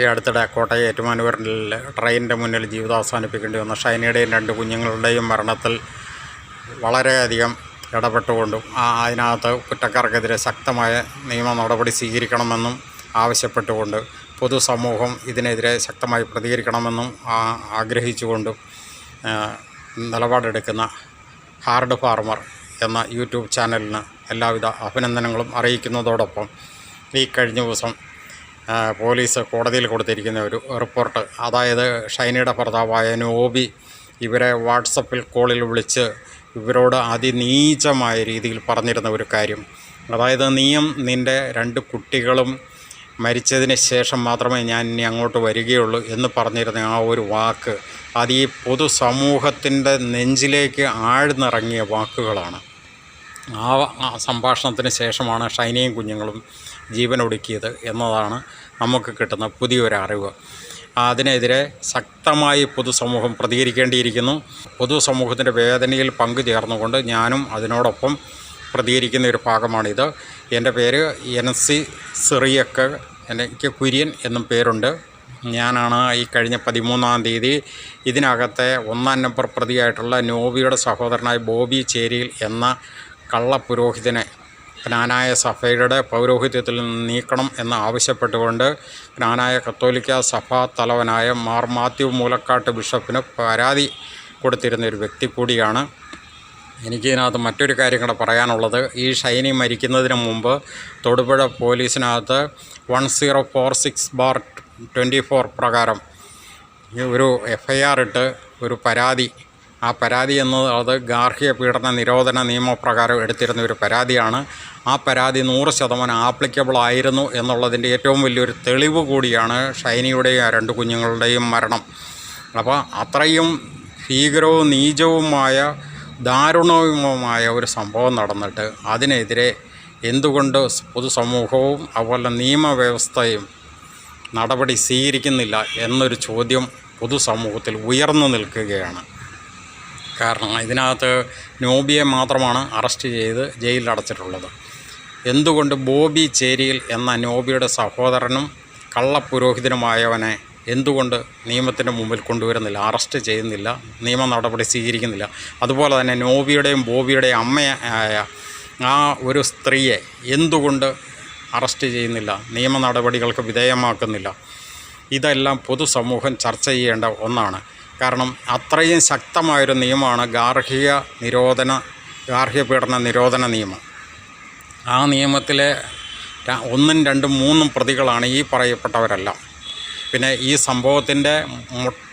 ഈ അടുത്തിടെ കോട്ടയം ഏറ്റുമാനൂരിൽ ട്രെയിനിന്റെ മുന്നിൽ ജീവിതം അവസാനിപ്പിക്കേണ്ടി വന്ന. ഷൈനയുടെയും രണ്ട് കുഞ്ഞുങ്ങളുടെയും മരണത്തിൽ വളരെയധികം ഇടപെട്ടുകൊണ്ടും അതിനകത്ത് കുറ്റക്കാർക്കെതിരെ ശക്തമായ നിയമ നടപടി സ്വീകരിക്കണമെന്നും ആവശ്യപ്പെട്ടുകൊണ്ട് പൊതുസമൂഹം ഇതിനെതിരെ ശക്തമായി പ്രതികരിക്കണമെന്നും ആഗ്രഹിച്ചുകൊണ്ടും നിലപാടെടുക്കുന്ന ഹാർഡ് ഫാർമർ എന്ന യൂട്യൂബ് ചാനലിന് എല്ലാവിധ അഭിനന്ദനങ്ങളും അറിയിക്കുന്നതോടൊപ്പം ഈ കഴിഞ്ഞ ദിവസം പോലീസ് കോടതിയിൽ കൊടുത്തിരിക്കുന്ന ഒരു റിപ്പോർട്ട്. അതായത് ഷൈനയുടെ ഭർത്താവായ നോബി ഇവരെ വാട്സപ്പിൽ കോളിൽ വിളിച്ച് ഇവരോട് അതിനീചമായ രീതിയിൽ പറഞ്ഞിരുന്ന ഒരു കാര്യം. അതായത് നീയും നിന്റെ രണ്ട് കുട്ടികളും മരിച്ചതിന് ശേഷം മാത്രമേ ഞാൻ ഇനി അങ്ങോട്ട് വരികയുള്ളൂ എന്ന് പറഞ്ഞിരുന്ന ആ ഒരു വാക്ക് അത് ഈ പൊതുസമൂഹത്തിന്റെ നെഞ്ചിലേക്ക് ആഴ്ന്നിറങ്ങിയ വാക്കുകളാണ്. ആ സംഭാഷണത്തിന് ശേഷമാണ് ഷൈനയും കുഞ്ഞുങ്ങളും ജീവനൊടുക്കിയത് എന്നതാണ് നമുക്ക് കിട്ടുന്ന പുതിയൊരു അറിവ് അതിനെതിരെ ശക്തമായി പൊതുസമൂഹം പ്രതികരിക്കേണ്ടിയിരിക്കുന്നു. പൊതുസമൂഹത്തിന്റെ വേദനയിൽ പങ്കുചേർന്നുകൊണ്ട് ഞാനും അതിനോടൊപ്പം പ്രതികരിക്കുന്ന ഒരു ഭാഗമാണിത്. എന്റെ പേര് എൻ സി സിറിയക്ക് എനിക്ക് കുര്യൻ എന്നും പേരുണ്ട്. ഞാനാണ് ഈ കഴിഞ്ഞ പതിമൂന്നാം തീയതി ഇതിനകത്തെ ഒന്നാം നമ്പർ പ്രതിയായിട്ടുള്ള നോബിയുടെ സഹോദരനായ ബോബി ചേരിയിൽ എന്ന കള്ളപുരോഹിതനെ ജ്ഞാനായ സഭയുടെ പൗരോഹിത്യത്തിൽ നിന്ന് നീക്കണം എന്ന് ആവശ്യപ്പെട്ടുകൊണ്ട് ജ്ഞാനായ കത്തോലിക്ക സഭാ തലവനായ മാർ മാത്യു മൂലക്കാട്ട് ബിഷപ്പിന് പരാതി കൊടുത്തിരുന്ന ഒരു വ്യക്തി കൂടിയാണ്. എനിക്കിതിനകത്ത് മറ്റൊരു കാര്യം കൂടെ പറയാനുള്ളത്. ഈ ഷൈനി മരിക്കുന്നതിന് മുമ്പ് Thodupuzha പോലീസിനകത്ത് one zero four six bar twenty four പ്രകാരം ഒരു എഫ് ഐ ആർ ഇട്ട് ഒരു പരാതി ആ പരാതി എന്നത് അത് ഗാർഹിക പീഡന നിരോധന നിയമപ്രകാരം എടുത്തിരുന്ന ഒരു പരാതിയാണ്. ആ പരാതി നൂറ് ശതമാനം ആപ്ലിക്കബിൾ ആയിരുന്നു എന്നുള്ളതിന്റെ ഏറ്റവും വലിയൊരു തെളിവ് കൂടിയാണ് ഷൈനിയുടെയും ആ രണ്ട് കുഞ്ഞുങ്ങളുടെയും മരണം. അപ്പോൾ അത്രയും ഭീകരവും നീചവുമായ ദാരുണവുമായ ഒരു സംഭവം നടന്നിട്ട് അതിനെതിരെ എന്തുകൊണ്ട് പൊതുസമൂഹവും അതുപോലെ നിയമവ്യവസ്ഥയും നടപടി സ്വീകരിക്കുന്നില്ല എന്നൊരു ചോദ്യം പൊതുസമൂഹത്തിൽ ഉയർന്നു നിൽക്കുകയാണ്. കാരണം ഇതിനകത്ത് നോബിയെ മാത്രമാണ് അറസ്റ്റ് ചെയ്ത് ജയിലിൽ അടച്ചിട്ടുള്ളത്. എന്തുകൊണ്ട് ബോബി ചേരിയിൽ എന്ന നോബിയുടെ സഹോദരനും കള്ളപുരോഹിതനുമായവനെ എന്തുകൊണ്ട് നിയമത്തിന്റെ മുമ്പിൽ കൊണ്ടുവരുന്നില്ല അറസ്റ്റ് ചെയ്യുന്നില്ല നിയമ നടപടി സ്വീകരിക്കുന്നില്ല? അതുപോലെ തന്നെ നോബിയുടെയും ബോബിയുടെയും അമ്മയായ ആ ഒരു സ്ത്രീയെ എന്തുകൊണ്ട് അറസ്റ്റ് ചെയ്യുന്നില്ല നിയമ നടപടികൾക്ക് വിധേയമാക്കുന്നില്ല? ഇതെല്ലാം പൊതുസമൂഹം ചർച്ച ചെയ്യേണ്ട ഒന്നാണ്. കാരണം അത്രയും ശക്തമായൊരു നിയമമാണ് ഗാർഹിക നിരോധന ഗാർഹിക പീഡന നിരോധന നിയമം. ആ നിയമത്തിലെ ഒന്നും രണ്ടും മൂന്നും പ്രതികളാണ് ഈ പറയപ്പെട്ടവരെല്ലാം. പിന്നെ ഈ സംഭവത്തിന്റെ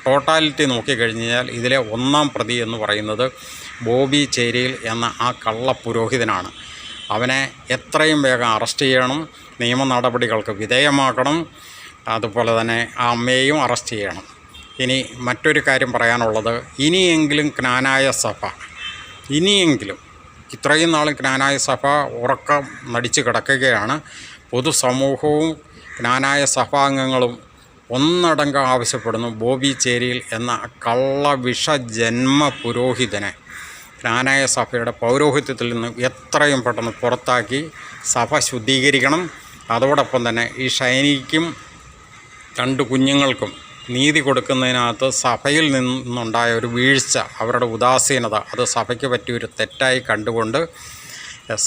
ടോട്ടാലിറ്റി നോക്കിക്കഴിഞ്ഞാൽ കഴിഞ്ഞാൽ ഇതിലെ ഒന്നാം പ്രതി എന്ന് പറയുന്നത് ബോബി ചേരിയിൽ എന്ന ആ കള്ള പുരോഹിതനാണ്. അവനെ എത്രയും വേഗം അറസ്റ്റ് ചെയ്യണം നിയമ നടപടികൾക്ക് വിധേയമാക്കണം അതുപോലെ തന്നെ ആ അമ്മയെയും അറസ്റ്റ് ചെയ്യണം. ഇനി മറ്റൊരു കാര്യം പറയാനുള്ളത് ഇനിയെങ്കിലും ജ്ഞാനായ സഭ ഇനിയെങ്കിലും ഇത്രയും നാളും ജ്ഞാനായ സഭ ഉറക്കം നടിച്ച് കിടക്കുകയാണ്. പൊതുസമൂഹവും ജ്ഞാനായ സഭാംഗങ്ങളും ഒന്നടങ്കം ആവശ്യപ്പെടുന്നു. ബോബി ചേരിയിൽ എന്ന കള്ളവിഷ ജന്മ പുരോഹിതനെ ജ്ഞാനായ സഭയുടെ പൗരോഹിത്യത്തിൽ നിന്ന് എത്രയും പെട്ടെന്ന് പുറത്താക്കി സഭ ശുദ്ധീകരിക്കണം. അതോടൊപ്പം തന്നെ ഈ ഷൈനിക്കും രണ്ട് കുഞ്ഞുങ്ങൾക്കും നീതി കൊടുക്കുന്നതിനകത്ത് സഭയിൽ നിന്നുണ്ടായ ഒരു വീഴ്ച അവരുടെ ഉദാസീനത അത് സഭയ്ക്ക് പറ്റിയൊരു തെറ്റായി കണ്ടുകൊണ്ട്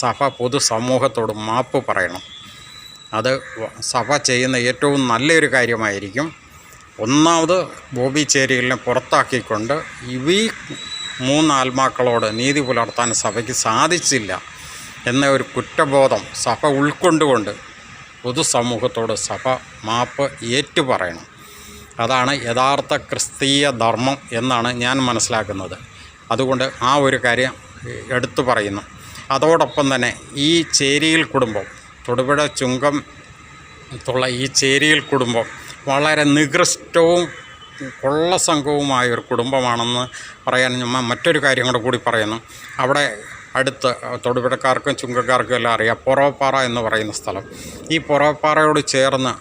സഭ പൊതുസമൂഹത്തോട് മാപ്പ് പറയണം. അത് സഭ ചെയ്യുന്ന ഏറ്റവും നല്ലൊരു കാര്യമായിരിക്കും. ഒന്നാമത് ബോബി ചേരിയലിനെ പുറത്താക്കിക്കൊണ്ട് ഈ മൂന്ന് ആത്മാക്കളോട് നീതി പുലർത്താൻ സഭയ്ക്ക് സാധിച്ചില്ല എന്ന ഒരു കുറ്റബോധം സഭ ഉൾക്കൊണ്ടുകൊണ്ട് പൊതുസമൂഹത്തോട് സഭ മാപ്പ് ഏറ്റുപറയണം അതാണ് യഥാർത്ഥ ക്രിസ്തീയ ധർമ്മം എന്നാണ് ഞാൻ മനസ്സിലാക്കുന്നത്. അതുകൊണ്ട് ആ ഒരു കാര്യം എടുത്തു പറയുന്നു. അതോടൊപ്പം തന്നെ ഈ ചേരിയിൽ കുടുംബം തൊടുപുഴ ചുങ്കം ത്തുള്ള ഈ ചേരിയിൽ കുടുംബം വളരെ നികൃഷ്ടവും കൊള്ളസംഘവുമായ ഒരു കുടുംബമാണെന്ന് പറയാൻ മറ്റൊരു കാര്യം കൂടെ കൂടി പറയുന്നു. അവിടെ അടുത്ത് തൊടുപുഴക്കാർക്കും ചുങ്കക്കാർക്കും എല്ലാം അറിയാം പൊറോപ്പാറ എന്ന് പറയുന്ന സ്ഥലം. ഈ പൊറോപ്പാറയോട് ചേർന്ന്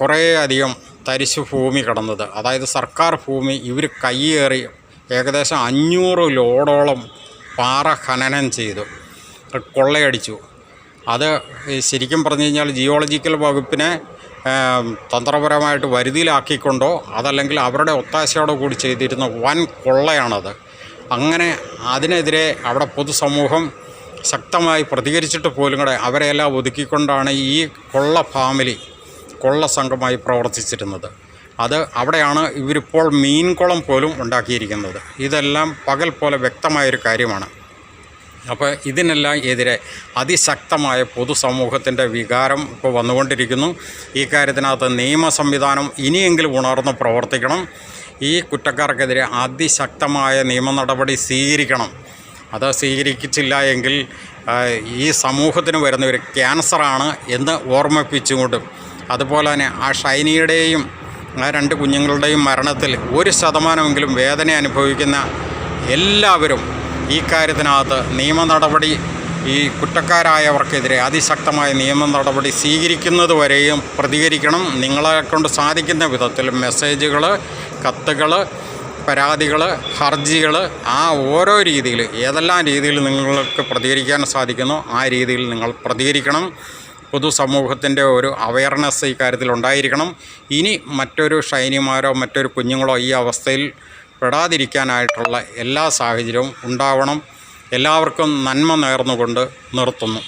കുറേയധികം തരിശു ഭൂമി കിടന്നത്. അതായത് സർക്കാർ ഭൂമി ഇവർ കയ്യേറി ഏകദേശം അഞ്ഞൂറ് ലോഡോളം പാറ ഖനനം ചെയ്തു. കൊള്ളയടിച്ചു. അത് ശരിക്കും പറഞ്ഞു കഴിഞ്ഞാൽ ജിയോളജിക്കൽ വകുപ്പിനെ തന്ത്രപരമായിട്ട് വരുതിയിലാക്കിക്കൊണ്ടോ അതല്ലെങ്കിൽ അവരുടെ ഒത്താശയോടെ കൂടി ചെയ്തിരുന്ന വൻ കൊള്ളയാണത്. അങ്ങനെ അതിനെതിരെ അവിടെ പൊതുസമൂഹം ശക്തമായി പ്രതികരിച്ചിട്ട് പോലും കൂടെ അവരെല്ലാം ഒതുക്കിക്കൊണ്ടാണ് ഈ കൊള്ള ഫാമിലി കൊള്ള സംഘമായി പ്രവർത്തിച്ചിരുന്നത്. അത് അവിടെയാണ് ഇവരിപ്പോൾ മീൻകുളം പോലും ഉണ്ടാക്കിയിരിക്കുന്നത്. ഇതെല്ലാം പകൽ പോലെ വ്യക്തമായൊരു കാര്യമാണ്. അപ്പോൾ ഇതിനെല്ലാം എതിരെ അതിശക്തമായ പൊതുസമൂഹത്തിന്റെ വികാരം ഇപ്പോൾ വന്നുകൊണ്ടിരിക്കുന്നു. ഈ കാര്യത്തിനകത്ത് നിയമ സംവിധാനം ഇനിയെങ്കിലും ഉണർന്ന് പ്രവർത്തിക്കണം. ഈ കുറ്റക്കാർക്കെതിരെ അതിശക്തമായ നിയമ നടപടി സ്വീകരിക്കണം. അത് സ്വീകരിച്ചില്ല എങ്കിൽ ഈ സമൂഹത്തിന് വരുന്ന ഒരു ക്യാൻസറാണ് എന്ന് ഓർമ്മിപ്പിച്ചുകൊണ്ടും അതുപോലെ തന്നെ ആ ഷൈനിയുടെയും ആ രണ്ട് കുഞ്ഞുങ്ങളുടെയും മരണത്തിൽ ഒരു ശതമാനമെങ്കിലും വേദന അനുഭവിക്കുന്ന എല്ലാവരും ഈ കാര്യത്തിനകത്ത് നിയമ നടപടി ഈ കുറ്റക്കാരായവർക്കെതിരെ അതിശക്തമായ നിയമ നടപടി സ്വീകരിക്കുന്നതുവരെയും പ്രതികരിക്കണം. നിങ്ങളെ കൊണ്ട് സാധിക്കുന്ന വിധത്തിൽ മെസ്സേജുകൾ കത്തുകൾ പരാതികൾ ഹർജികൾ ആ ഓരോ രീതിയിൽ ഏതെല്ലാം രീതിയിൽ നിങ്ങൾക്ക് പ്രതികരിക്കാൻ സാധിക്കുന്നു ആ രീതിയിൽ നിങ്ങൾ പ്രതികരിക്കണം. പൊതുസമൂഹത്തിന്റെ ഒരു അവയർനെസ് ഈ കാര്യത്തിൽ ഉണ്ടായിരിക്കണം. ഇനി മറ്റൊരു ഷൈനിമാരോ മറ്റൊരു കുഞ്ഞുങ്ങളോ ഈ അവസ്ഥയിൽ പെടാതിരിക്കാനായിട്ടുള്ള എല്ലാ സാഹചര്യവും ഉണ്ടാവണം. എല്ലാവർക്കും നന്മ നേർന്നുകൊണ്ട് നിർത്തുന്നു.